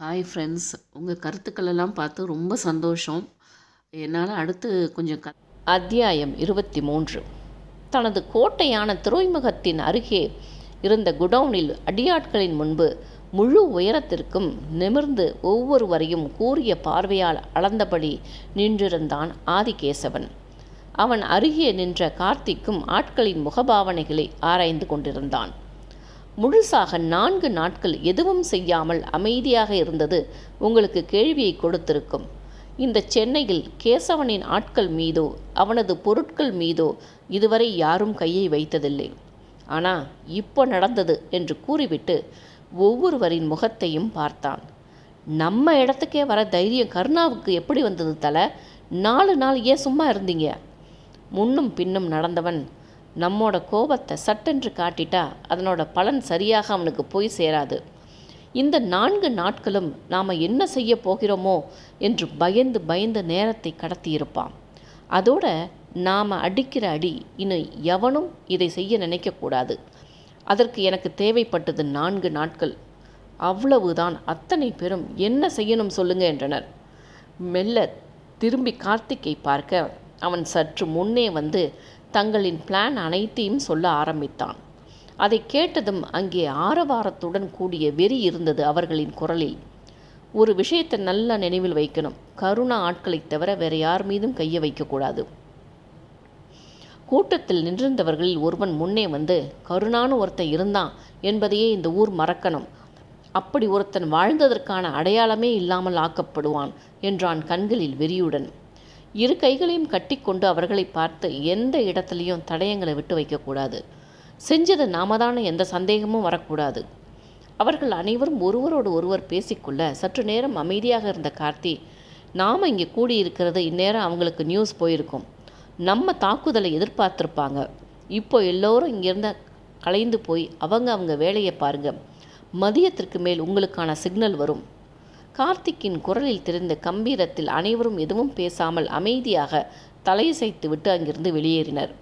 Hi friends உங்கள் கருத்துக்களெல்லாம் பார்த்து ரொம்ப சந்தோஷம். என்னால் அடுத்து கொஞ்சம் க அத்தியாயம் இருபத்தி மூன்று தனது கோட்டையான துறைமுகத்தின் அருகே இருந்த குடவுனில் அடியாட்களின் முன்பு முழு உயரத்திற்கும் நிமிர்ந்து ஒவ்வொருவரையும் கூறிய பார்வையால் அளந்தபடி நின்றிருந்தான் ஆதிகேசவன். அவன் அருகே நின்ற கார்த்திக்கும் ஆட்களின் முகபாவனைகளை ஆராய்ந்து கொண்டிருந்தான். முழுசாக நான்கு நாட்கள் எதுவும் செய்யாமல் அமைதியாக இருந்தது உங்களுக்கு கேள்வியை கொடுத்திருக்கும். இந்த சென்னையில் கேசவனின் ஆட்கள் மீதோ அவனது பொருட்கள் மீதோ இதுவரை யாரும் கையை வைத்ததில்லை. ஆனால் இப்போ நடந்தது என்று கூறிவிட்டு ஒவ்வொருவரின் முகத்தையும் பார்த்தான். நம்ம இடத்துக்கே வர தைரியம் கருணாவுக்கு எப்படி வந்தது தலை? நாலு நாள் ஏன் சும்மா இருந்தீங்க? முன்னும் பின்னும் நடந்தவன் நம்மோட கோபத்தை சட்டென்று காட்டிட்டா அதனோட பலன் சரியாக அவனுக்கு போய் சேராது. இந்த நான்கு நாட்களும் நாம் என்ன செய்ய போகிறோமோ என்று பயந்து பயந்து நேரத்தை கடத்தியிருப்பான். அதோட நாம் அடிக்கிற அடி இன்னும் எவனும் இதை செய்ய நினைக்கக்கூடாது அதற்கு எனக்கு தேவைப்பட்டது நான்கு நாட்கள். அவ்வளவுதான். அத்தனை பேரும் என்ன செய்யணும் சொல்லுங்க என்றனர். மெல்ல திரும்பி கார்த்திக்கை பார்க்க அவன் சற்று முன்னே வந்து தங்களின் பிளான் அனைத்தையும் சொல்ல ஆரம்பித்தான். அதை கேட்டதும் அங்கே ஆரவாரத்துடன் கூடிய வெறி இருந்தது அவர்களின் குரலில். ஒரு விஷயத்தை நல்லா நினைவில் வைக்கணும். கருணா ஆட்களை தவிர வேற யார் மீதும் கையை வைக்கக்கூடாது கூட்டத்தில் நின்றிருந்தவர்களில் ஒருவன் முன்னே வந்து கருணான்னு ஒருத்தன் இருந்தான் என்பதையே இந்த ஊர் மறக்கணும். அப்படி ஒருத்தன் வாழ்ந்ததற்கான அடையாளமே இல்லாமல் ஆக்கப்படுவான் என்றான் கண்களில் வெறியுடன். இரு கைகளையும் கட்டிக்கொண்டு அவர்களை பார்த்து எந்த இடத்துலையும் தடயங்களை விட்டு வைக்கக்கூடாது. செஞ்சது நாம தானே எந்த சந்தேகமும் வரக்கூடாது. அவர்கள் அனைவரும் ஒருவரோடு ஒருவர் பேசிக்கொள்ள சற்று நேரம் அமைதியாக இருந்த கார்த்தி நாம் இங்கே கூடியிருக்கிறது இந்நேரம் அவங்களுக்கு நியூஸ் போயிருக்கும். நம்ம தாக்குதலை எதிர்பார்த்துருப்பாங்க. இப்போ எல்லோரும் இங்கேருந்து கலைந்து போய் அவங்க அவங்க வேலையை பாருங்க. மதியத்திற்கு மேல் உங்களுக்கான சிக்னல் வரும். கார்த்திக்கின் குரலில் தெரிந்த கம்பீரத்தில் அனைவரும் எதுவும் பேசாமல் அமைதியாக தலையசைத்து விட்டு அங்கிருந்து வெளியேறினர்.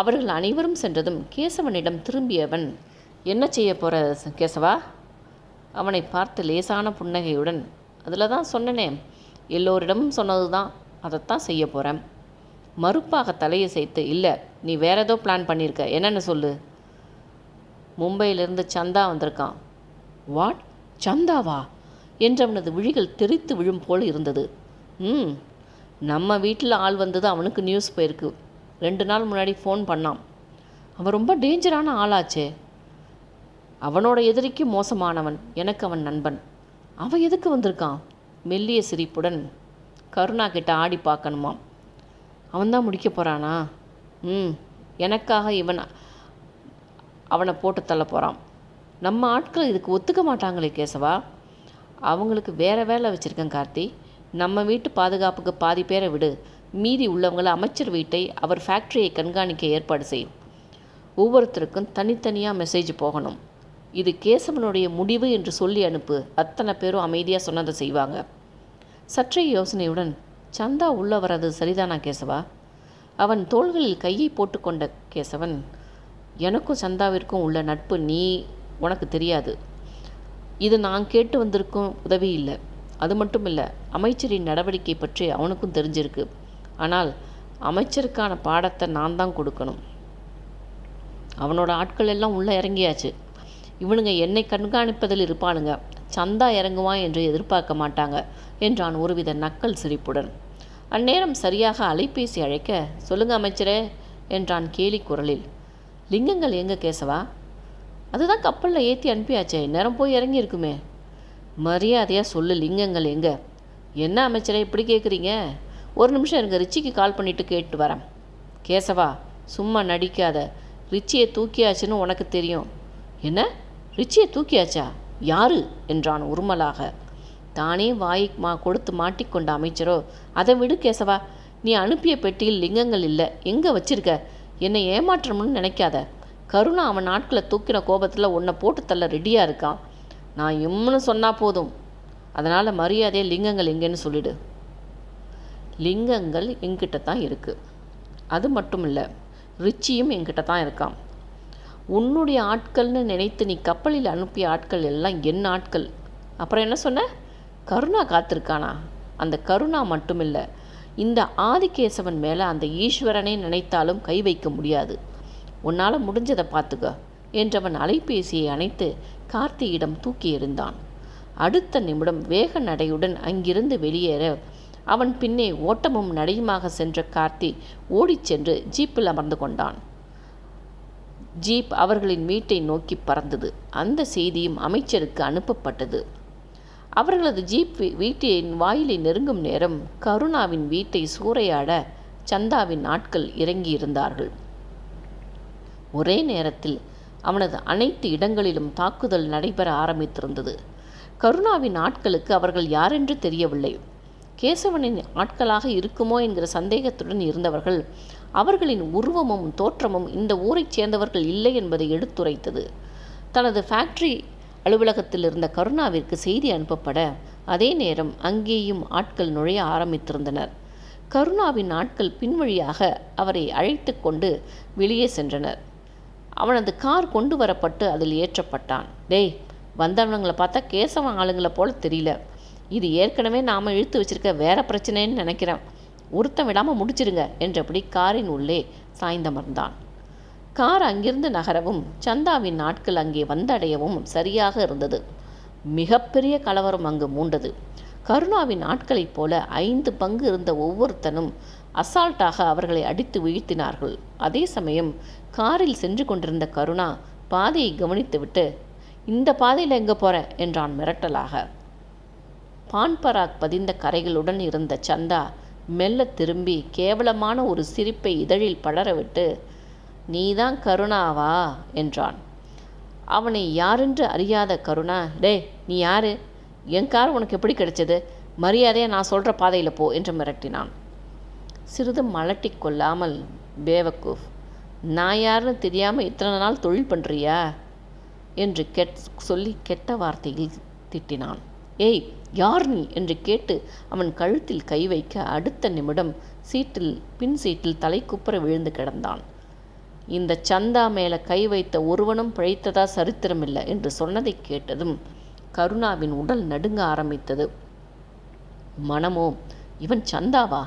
அவர்கள் அனைவரும் சென்றதும் கேசவனிடம் திரும்பியவன் என்ன செய்ய போகிற கேசவா? அவனை பார்த்து லேசான புன்னகையுடன் அதில் தான் சொன்னனே எல்லோரிடமும் சொன்னது தான் அதைத்தான் செய்ய போகிறேன் மறுப்பாக தலையசைத்து இல்லை நீ வேற ஏதோ பிளான் பண்ணியிருக்க என்னென்னு சொல்லு. மும்பையிலிருந்து சந்தா வந்திருக்கான். வாட் சந்தாவா? என்றவனது விழிகள் தெரித்து விழும் போல் இருந்தது. ம் நம்ம வீட்டில் ஆள் வந்தது அவனுக்கு நியூஸ் போயிருக்கு. ரெண்டு நாள் முன்னாடி ஃபோன் பண்ணான். அவன் ரொம்ப டேஞ்சரான ஆளாச்சே. அவனோட எதிரிக்கு மோசமானவன். எனக்கு அவன் நண்பன். அவன் எதுக்கு வந்திருக்கான்? மெல்லிய சிரிப்புடன் கருணா கிட்ட ஆடி பார்க்கணுமாம். அவன்தான் முடிக்க போகிறானா ம் எனக்காக இவன் அவனை போட்டு தள்ள போகிறான் நம்ம ஆட்கள் இதுக்கு ஒத்துக்க மாட்டாங்களே கேசவா? அவங்களுக்கு வேறு வேலை வச்சுருக்கேன் கார்த்தி. நம்ம வீட்டு பாதுகாப்புக்கு பாதி பேரை விடு. மீதி உள்ளவங்களை அமைச்சர் வீட்டை அவர் ஃபேக்ட்ரியை கண்காணிக்க ஏற்பாடு செய் ஒவ்வொருத்தருக்கும் தனித்தனியாக மெசேஜ் போகணும். இது கேசவனுடைய முடிவு என்று சொல்லி அனுப்பு. அத்தனை பேரும் அமைதியாக சொன்னதை செய்வாங்க. சற்றே யோசனையுடன் சந்தா உள்ள வரது சரிதானா கேசவா? அவன் தோள்களில் கையை போட்டுக்கொண்ட கேசவன் எனக்கும் சந்தாவிற்கும் உள்ள நட்பு நீ உனக்கு தெரியாது. இது நான் கேட்டு வந்திருக்கும் உதவி இல்லை. அது மட்டும் இல்லை அமைச்சரின் நடவடிக்கை பற்றி அவனுக்கும் தெரிஞ்சிருக்கு. ஆனால் அமைச்சருக்கான பாடத்தை நான் தான் கொடுக்கணும். அவனோட ஆட்கள் எல்லாம் உள்ளே இறங்கியாச்சு. இவனுங்க என்னை கண்காணிப்பதில் இருப்பானுங்க. சந்தா இறங்குவான் என்று எதிர்பார்க்க மாட்டாங்க என்றான் ஒருவித நக்கல் சிரிப்புடன். அந்நேரம் சரியாக அலைபேசி அழைக்க சொல்லுங்க அமைச்சரே என்றான் கேலி குரலில். லிங்கங்கள் எங்க கேசவா? அதுதான் கப்பலில் ஏற்றி அனுப்பியாச்சே. நேரம் போய் இறங்கி இருக்குமே மரியாதையாக சொல்லு லிங்கங்கள் எங்க? என்ன அமைச்சரே இப்படி கேட்குறீங்க ஒரு நிமிஷம் இருங்க ரிச்சிக்கு கால் பண்ணிவிட்டு கேட்டு வரேன். கேசவா சும்மா நடிக்காத. ரிச்சியை தூக்கியாச்சுன்னு உனக்கு தெரியும். என்ன? ரிச்சியை தூக்கியாச்சா? யாரு? என்றான் உருமலாக. தானே வாயை மா கொடுத்து மாட்டிக்கொண்ட அமைச்சரோ? அதை விடு கேசவா. நீ அனுப்பிய பெட்டியில் லிங்கங்கள் இல்லை. எங்கே வச்சிருக்க? என்னை ஏமாற்றணும்னு நினைக்காத. கருணா அவன் நாட்களை தூக்கின கோபத்தில் உன்னை போட்டு தள்ள ரெடியாக இருக்கான் நான் இம்முன்னு சொன்னால் போதும். அதனால் மரியாதையை லிங்கங்கள் எங்கேன்னு சொல்லிடு. லிங்கங்கள் என்கிட்ட தான் இருக்குது அது மட்டும் இல்லை ரிச்சியும் என்கிட்ட தான் இருக்கான். உன்னுடைய ஆட்கள்னு நினைத்து நீ கப்பலில் அனுப்பிய ஆட்கள் எல்லாம் என் ஆட்கள். அப்புறம் என்ன சொன்ன? கருணா காத்திருக்கானா? அந்த கருணா மட்டுமில்லை இந்த ஆதிகேசவன் மேலே அந்த ஈஸ்வரனை நினைத்தாலும் கை வைக்க முடியாது. உன்னால் முடிஞ்சதை பார்த்துக்க என்றவன் அலைபேசியை அணைத்து கார்த்தியிடம் தூக்கி எறிந்தான் அடுத்த நிமிடம் வேக நடையுடன் அங்கிருந்து வெளியேற அவன் பின்னே ஓட்டமும் நடையுமாக சென்ற கார்த்தி ஓடிச் சென்று ஜீப்பில் அமர்ந்து கொண்டான். ஜீப் அவர்களின் வீட்டை நோக்கி பறந்தது. அந்த செய்தியும் அமைச்சருக்கு அனுப்பப்பட்டது. அவர்களது ஜீப் வீட்டின் வாயிலை நெருங்கும் நேரம் கருணாவின் வீட்டை சூறையாட சந்தாவின் ஆட்கள் இறங்கியிருந்தார்கள். ஒரே நேரத்தில் அவனது அனைத்து இடங்களிலும் தாக்குதல் நடைபெற ஆரம்பித்திருந்தது. கருணாவின் ஆட்களுக்கு அவர்கள் யாரென்று தெரியவில்லை. கேசவனின் ஆட்களாக இருக்குமோ என்கிற சந்தேகத்துடன் இருந்தவர்கள் அவர்களின் உருவமும் தோற்றமும் இந்த ஊரைச் சேர்ந்தவர்கள் இல்லை என்பதை எடுத்துரைத்தது. தனது ஃபேக்டரி அலுவலகத்தில் இருந்த கருணாவிற்கு செய்தி அனுப்பப்பட அதே நேரம் அங்கேயும் ஆட்கள் நுழைய ஆரம்பித்திருந்தனர். கருணாவின் ஆட்கள் பின்வழியாக அவரை அழைத்து கொண்டு வெளியே சென்றனர். அவனது கார் கொண்டு வரப்பட்டு அதில் ஏற்றப்பட்டான். டேய் வந்தவனுங்களை பார்த்தா கேசவன் ஆளுங்களை போல தெரியல. இது ஏற்கனவே நாம் இழுத்து வச்சிருக்க வேற பிரச்சனைன்னு நினைக்கிறேன். உருத்தம் விடாமல் முடிச்சிருங்க என்றபடி காரின் உள்ளே சாய்ந்தமர்ந்தான். கார் அங்கிருந்து நகரவும் சந்தாவின் நாட்கள் அங்கே வந்தடையவும் சரியாக இருந்தது. மிகப்பெரிய கலவரம் அங்கு மூண்டது. கருணாவின் ஆட்களைப் போல ஐந்து பங்கு இருந்த ஒவ்வொருத்தனும் அசால்ட்டாக அவர்களை அடித்து வீழ்த்தினார்கள். அதே சமயம் காரில் சென்று கொண்டிருந்த கருணா பாதையை கவனித்துவிட்டு இந்த பாதையில் எங்கே போகிறேன் என்றான் மிரட்டலாக. பான்பராக் பதிந்த கரைகளுடன் இருந்த சந்தா மெல்ல திரும்பி கேவலமான ஒரு சிரிப்பை இதழில் படரவிட்டு நீதான் கருணாவா? என்றான். அவனை யாரென்று அறியாத கருணா. டே நீ யாரு? என் கார் உனக்கு எப்படி கிடைச்சது? மரியாதையை நான் சொல்கிற பாதையில் போ என்று மிரட்டினான். சிறிதும் மலட்டிக் கொள்ளாமல் பேவக்கூஃப் நான் யாருன்னு தெரியாமல் இத்தனை நாள் தொழில் பண்ணுறியா என்று கெட் சொல்லி கெட்ட வார்த்தையில் திட்டினான். ஏய் யார் நீ? என்று கேட்டு அவன் கழுத்தில் கை வைக்க அடுத்த நிமிடம் சீட்டில் பின் சீட்டில் தலைக்குப்புற விழுந்து கிடந்தான். இந்த சந்தா மேலே கை வைத்த ஒருவனும் பிழைத்ததா சரித்திரமில்லை என்று சொன்னதை கேட்டதும் கருணாவின் உடல் நடுங்க ஆரம்பித்தது. மனமோ இவன் சந்தாவா?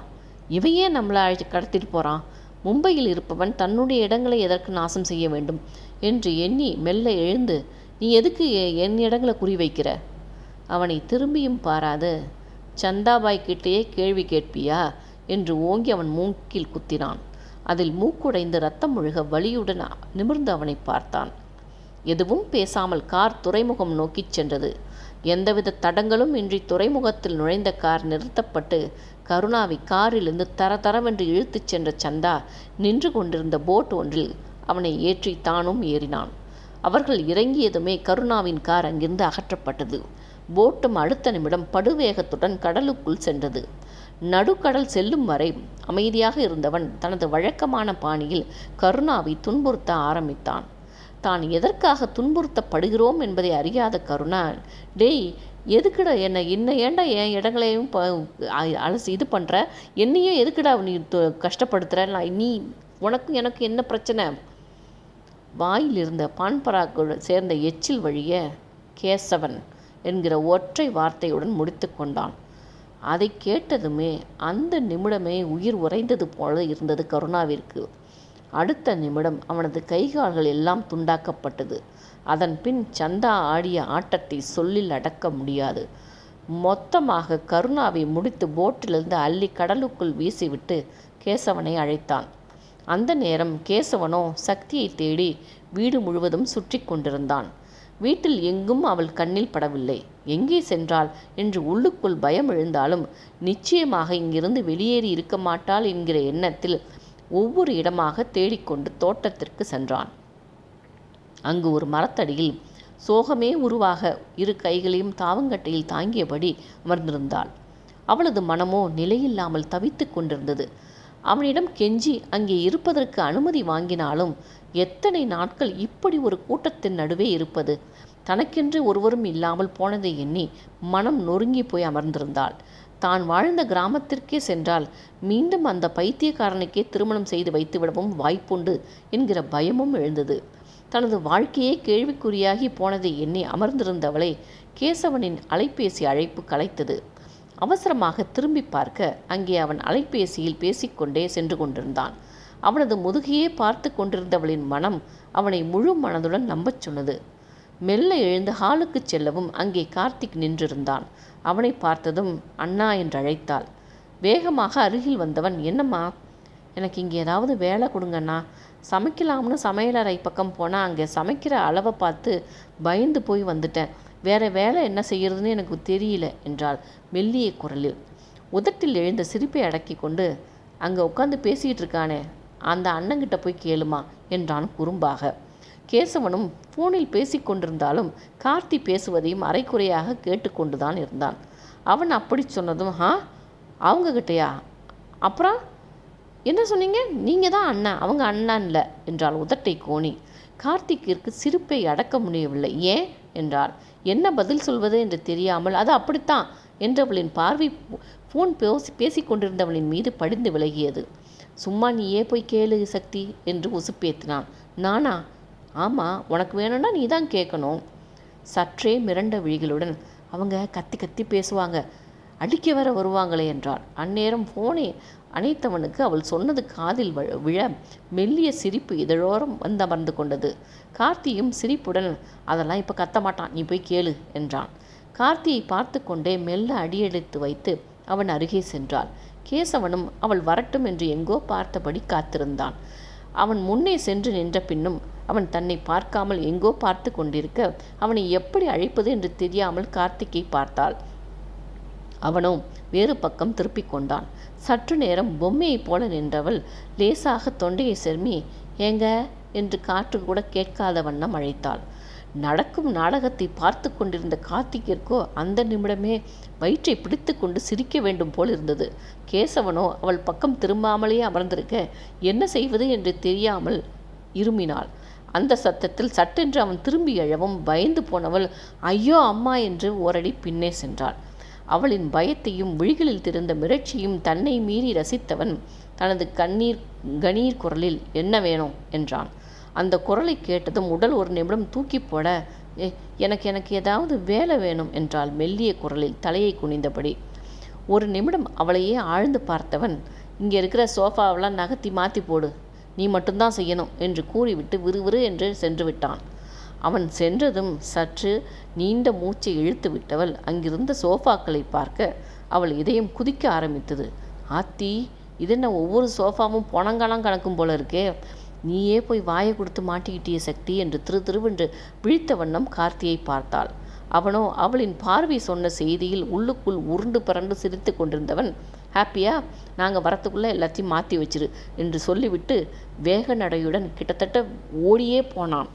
இவன் ஏன் நம்மளை அழைச்சி கடத்திட்டு போகிறான் மும்பையில் இருப்பவன் தன்னுடைய இடங்களை எதற்கு நாசம் செய்ய வேண்டும்? என்று எண்ணி மெல்ல எழுந்து நீ எதுக்கு என் இடங்களை குறி வைக்கிற? அவனை திரும்பியும் பாராது. சந்தாபாய் கிட்டேயே கேள்வி கேட்பியா? என்று ஓங்கி அவன் மூக்கில் குத்தினான். அதில் மூக்குடைந்து ரத்தம் முழுக வலியுடன் நிமிர்ந்து அவனை பார்த்தான். எதுவும் பேசாமல் கார் துறைமுகம் நோக்கிச் சென்றது. எந்தவித தடங்களும் இன்றி துறைமுகத்தில் நுழைந்த கார் நிறுத்தப்பட்டு கருணாவை காரிலிருந்து தர தரவென்று இழுத்துச் சென்ற சந்தா நின்று கொண்டிருந்த போட் ஒன்றில் அவனை ஏற்றி தானும் ஏறினான். அவர்கள் இறங்கியதுமே கருணாவின் கார் அங்கிருந்து அகற்றப்பட்டது. போட்டும் அடுத்த நிமிடம் படுவேகத்துடன் கடலுக்குள் சென்றது. நடுக்கடல் செல்லும் வரை அமைதியாக இருந்தவன் தனது வழக்கமான பாணியில் கருணாவை துன்புறுத்த ஆரம்பித்தான். தான் எதற்காக துன்புறுத்தப்படுகிறோம்? என்பதை அறியாத கருணா டேய் எதுக்குடா என்னை? இன்ன ஏன்டா என் இடங்களையும் ப அலசி இது பண்ணுற என்னையும் எதுக்குடா நீ கஷ்டப்படுத்துகிற நான் நீ உனக்கும் எனக்கு என்ன பிரச்சனை? வாயில் இருந்த பான்பராக்குடன் சேர்ந்த எச்சில் வழிய கேசவன் என்கிற ஒற்றை வார்த்தையுடன் முடித்து கொண்டான். அதை கேட்டதுமே அந்த நிமிடமே உயிர் உறைந்தது போல இருந்தது கருணாவிற்கு. அடுத்த நிமிடம் அவனது கைகால்கள் எல்லாம் துண்டாக்கப்பட்டது. அதன் பின் சந்தா ஆடிய ஆட்டத்தை சொல்லில் அடக்க முடியாது. மொத்தமாக கருணாவை முடித்து போட்டிலிருந்து அள்ளி கடலுக்குள் வீசிவிட்டு கேசவனை அழைத்தான். அந்த நேரம் கேசவனோ சக்தியை தேடி வீடு முழுவதும் சுற்றி கொண்டிருந்தான். வீட்டில் எங்கும் அவள் கண்ணில் படவில்லை. எங்கே சென்றாள் என்று உள்ளுக்குள் பயம் எழுந்தாலும் நிச்சயமாக இங்கிருந்து வெளியேறி இருக்க மாட்டாள் என்கிற எண்ணத்தில் ஒவ்வொரு இடமாக தேடிக்கொண்டு தோட்டத்திற்கு சென்றான். அங்கு ஒரு மரத்தடியில் சோகமே உருவாக இரு கைகளையும் தாவங்கட்டையில் தாங்கியபடி அமர்ந்திருந்தாள். அவளது மனமோ நிலையில்லாமல் தவித்துக் கொண்டிருந்தது. அவனிடம் கெஞ்சி அங்கே இருப்பதற்கு அனுமதி வாங்கினாலும் எத்தனை நாட்கள் இப்படி ஒரு கூட்டத்தின் நடுவே இருப்பது? தனக்கென்று ஒருவரும் இல்லாமல் போனதை எண்ணி மனம் நொறுங்கி போய் அமர்ந்திருந்தாள். தான் வாழ்ந்த கிராமத்திற்கே சென்றால் மீண்டும் அந்த பைத்தியக்காரனுக்கே திருமணம் செய்து வைத்துவிடவும் வாய்ப்புண்டு என்கிற பயமும் எழுந்தது. தனது வாழ்க்கையே கேள்விக்குறியாகி போனதை எண்ணி அமர்ந்திருந்தவளை கேசவனின் அலைபேசி அழைப்பு கலைத்தது. அவசரமாக திரும்பி பார்க்க அங்கே அவன் அலைபேசியில் பேசிக்கொண்டே சென்று கொண்டிருந்தான். அவனது முதுகையே பார்த்து கொண்டிருந்தவளின் மனம் அவனை முழு மனதுடன் நம்பச் சொன்னது. மெல்ல எழுந்து ஹாலுக்கு செல்லவும் அங்கே கார்த்திக் நின்றிருந்தான். அவனை பார்த்ததும் அண்ணா என்று அழைத்தாள். வேகமாக அருகில் வந்தவன் என்னம்மா? எனக்கு இங்கே ஏதாவது வேலை கொடுங்கண்ணா. சமைக்கலாம்னு சமையலறை பக்கம் போனால் அங்கே சமைக்கிற அளவை பார்த்து பயந்து போய் வந்துட்டேன். வேற வேலை என்ன செய்யறதுன்னு எனக்கு தெரியல என்றாள் மெல்லிய குரலில். உதட்டில் எழுந்த சிரிப்பை அடக்கி கொண்டு அங்கே உட்காந்து பேசிகிட்டு இருக்கானே அந்த அண்ணங்கிட்ட போய் கேளுமா? என்றான் குறும்பாக. கேசவனும் ஃபோனில் பேசிக்கொண்டிருந்தாலும் கார்த்தி பேசுவதையும் அரைக்குறையாக கேட்டுக்கொண்டுதான் இருந்தான். அவன் அப்படி சொன்னதும் ஆ அவங்கக்கிட்டயா அப்புறம்? என்ன சொன்னீங்க? நீங்கள் தான் அண்ணா. அவங்க அண்ணா இல்லை என்றாள் உதட்டை கோணி. கார்த்திக்கிற்கு சிரிப்பை அடக்க முடியவில்லை. ஏன்? என்றார் என்ன பதில் சொல்வது என்று தெரியாமல் அது அப்படித்தான் என்றவளின் பார்வை ஃபோன் பேசி பேசிக்கொண்டிருந்தவளின் மீது படிந்து விலகியது. சும்மா நீயே போய் கேளு சக்தி என்று உசுப்பேத்தினான். நானா? ஆமாம் உனக்கு வேணும்னா நீ தான் கேட்கணும். சற்றே மிரண்ட விழிகளுடன் அவங்க கத்தி கத்தி பேசுவாங்க. அடிக்க வர வருவாங்களே என்றாள். அந்நேரம் ஃபோனை அணைத்தவனுக்கு அவள் சொன்னது காதில் விழ மெல்லிய சிரிப்பு இதழோரம் வந்தமர்ந்து கொண்டது. கார்த்தியும் சிரிப்புடன் அதெல்லாம் இப்போ கத்த மாட்டான் நீ போய் கேளு என்றான். கார்த்தியை பார்த்து கொண்டே மெல்ல அடியெடுத்து வைத்து அவன் அருகே சென்றாள். கேசவனும் அவள் வரட்டும் என்று எங்கோ பார்த்தபடி காத்திருந்தான். அவன் முன்னே சென்று நின்ற பின்னும் அவன் தன்னை பார்க்காமல் எங்கோ பார்த்து கொண்டிருக்க அவனை எப்படி அழைப்பது என்று தெரியாமல் கார்த்திக்கை பார்த்தாள். அவனோ வேறு பக்கம் திருப்பிக் கொண்டான். சற்று நேரம் பொம்மையைப் போல நின்றவள் லேசாக தொண்டையை செருமி ஏங்க? என்று காற்று கூட கேட்காத வண்ணம் அழைத்தாள். நடக்கும் நாடகத்தை பார்த்து கொண்டிருந்த கார்த்திகிற்கோ அந்த நிமிடமே வயிற்றை பிடித்து கொண்டு சிரிக்க வேண்டும் போல் இருந்தது. கேசவனோ அவள் பக்கம் திரும்பாமலேயே அமர்ந்திருக்க என்ன செய்வது? என்று தெரியாமல் இருமினாள். அந்த சத்தத்தில் சட்டென்று அவன் திரும்பி எழவும் பயந்து போனவள் ஐயோ அம்மா என்று ஓரடி பின்னே சென்றாள். அவளின் பயத்தையும் விழிகளில் திறந்த மிரட்சியும் தன்னை மீறி ரசித்தவன் தனது கண்ணீர் கணீர் குரலில் என்ன வேணும்? என்றான். அந்த குரலை கேட்டதும் உடல் ஒரு நிமிடம் தூக்கி போட "ஏ, எனக்கு எனக்கு ஏதாவது வேலை வேணும்? என்றால் மெல்லிய குரலில் தலையை குனிந்தபடி. ஒரு நிமிடம் அவளையே ஆழ்ந்து பார்த்தவன் இங்கே இருக்கிற சோஃபாவெல்லாம் நகர்த்தி மாற்றி போடு நீ மட்டும்தான் செய்யணும் என்று கூறிவிட்டு விறுவிறு என்று சென்று விட்டான். அவன் சென்றதும் சற்று நீண்ட மூச்சை இழுத்து விட்டவள் அங்கிருந்த சோஃபாக்களை பார்க்க அவள் இதயம் குதிக்க ஆரம்பித்தது. ஆத்தி இதென்ன ஒவ்வொரு சோஃபாவும் பொணங்காலம் கணக்கும் போல இருக்கே. நீயே போய் வாயை கொடுத்து மாட்டிக்கிட்டிய சக்தி என்று திரு திருவென்று விழித்த வண்ணம் கார்த்தியை பார்த்தாள். அவனோ அவளின் பார்வை சொன்ன செய்தியில் உள்ளுக்குள் உருண்டு பரண்டு சிரித்து கொண்டிருந்தவன் ஹாப்பியா நாங்கள் வரத்துக்குள்ளே எல்லாத்தையும் மாற்றி வச்சிரு என்று சொல்லிவிட்டு வேக நடையுடன் கிட்டத்தட்ட ஓடியே போனான்.